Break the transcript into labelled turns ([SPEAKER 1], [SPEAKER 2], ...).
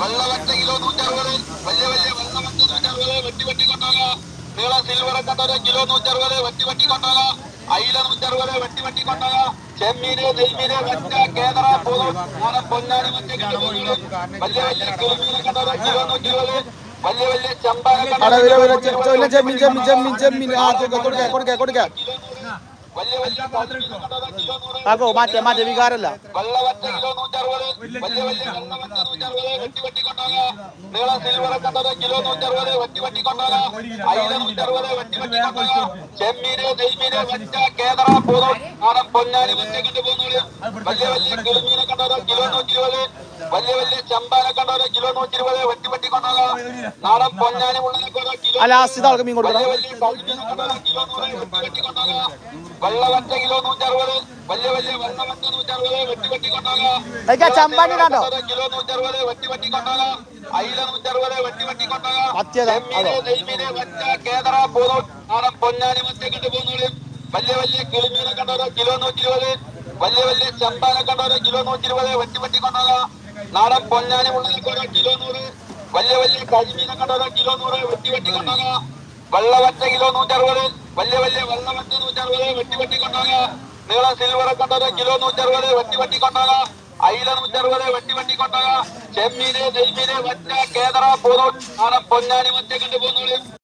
[SPEAKER 1] വെള്ളവറ്റ kilo നൂറ്ററുപത് വലിയ വലിയ വെള്ളവറ്റ നൂറ്ററുപത് വെട്ടി വെട്ടി കൊണ്ടുപോകുക നീള സിൽവർ കണ്ടത് കിലോ നൂറ്ററുപത് വെട്ടി വെട്ടി കൊണ്ടുപോകുക അയില നൂറ്ററുപത് വെട്ടി വെട്ടി കൊണ്ടുപോകുക ചെമ്മീന് നെയ്മീന് വെറ്റ കേദറ പൂതം ഓണം പൊന്നാനി മറ്റേ വലിയ വലിയ കിളിമീൻ കണ്ടത് കിലോ നൂറ്റിരുപത് വലിയ വലിയ ചെമ്പാന
[SPEAKER 2] അവിടെ വരെ വരെ ചെ- ചെ- ഇല്ല, ചെമ്മീൻ ചെമ്മീൻ ചെമ്മീൻ ചെമ്മീൻ. ആ കൊടുക്കാം കൊടുക്ക കൊടുക്ക. ആക്കോ മാറ്റേ മാറ്റേ വികാരല്ല.
[SPEAKER 1] അല്ല കിലോ നൂറ്ററുപത് വലിയ വലിയ വെള്ളവറ്റ നൂറ്ററുപത് വെട്ടി വെട്ടി കൊണ്ടുപോകുക നീള സിൽവർ കണ്ടത് കിലോ നൂറ്ററുപത് വെട്ടി വെട്ടി കൊണ്ടുപോകുക അയില നൂറ്ററുപത് വെട്ടി വെട്ടി കൊണ്ടുപോകുക ചെമ്മീന് നെയ്മീന് വെറ്റ കേദറ പൂതം. നാടൻ പൊന്നാനി മറ്റേ കൊണ്ടുപോകുന്നത് വലിയ വലിയ കിളിമീനെ കണ്ടത് കിലോ നൂറ്റിരുപത് വലിയ വലിയ ചെമ്പാനെ കണ്ടത് കിലോ നൂറ്റിരുപത് വെട്ടി വെട്ടി കൊണ്ടുപോകുക നാടൻ പൊന്നാനി മുള്ളിനെ കണ്ടത് കിലോ
[SPEAKER 2] ആ ലാസ്റ്റ് ആൾക്ക് മീൻ കൊടുക്കണം.
[SPEAKER 1] വെള്ളവറ്റ കിലോ നൂറ്ററുപത് വലിയ വലിയ വെള്ളവറ്റ നൂറ്ററുപത് വെട്ടി വെട്ടി കൊണ്ടുപോകുക
[SPEAKER 2] എനിക്ക് ആ ചമ്പാനി കണ്ടോ
[SPEAKER 1] കിലോ നൂറ്ററുപത് വെട്ടി വെട്ടി കൊണ്ടുപോകുക അയില നൂറ്ററുപത് വെട്ടി വെട്ടി
[SPEAKER 2] മത്തിയതാ?
[SPEAKER 1] നെയ്മീന് വറ്റ കേദറ പൂതം നാടൻ പൊന്നാനി മറ്റേ കണ്ടു പോകുന്നത് വലിയ വലിയ കിളിമീനെ കണ്ടത് കിലോ നൂറ്റിരുപത് വലിയ വലിയ ചെമ്പാനെ കണ്ടത് കിലോ നൂറ്റിരുപത് വെട്ടി വെട്ടി കൊണ്ടുപോകുക നാടൻ പൊന്നാനി മുള്ളിനെ കിലോ നൂറ് വലിയ വലിയ കരിമീനെ കണ്ടത് കിലോ നൂറ് വെട്ടി വെട്ടി കൊണ്ടുപോകുക വെള്ളവറ്റ കിലോ നൂറ്ററുപത് വലിയ വലിയ വെള്ളവറ്റ നൂറ്ററുപത് വെട്ടി വെട്ടി കൊണ്ടുപോകുക. നീള സിൽവർ കണ്ടത് കിലോ നൂറ്ററുപത് വെട്ടി വെട്ടി കൊണ്ടുപോകുക. അയില നൂറ്ററുപത് വെട്ടി വെട്ടി കൊണ്ടുപോകുക. ചെമ്മീന് നെയ്മീന് വറ്റ നാടൻ പൊന്നാനി മറ്റേ കണ്ടു പോകുന്നത്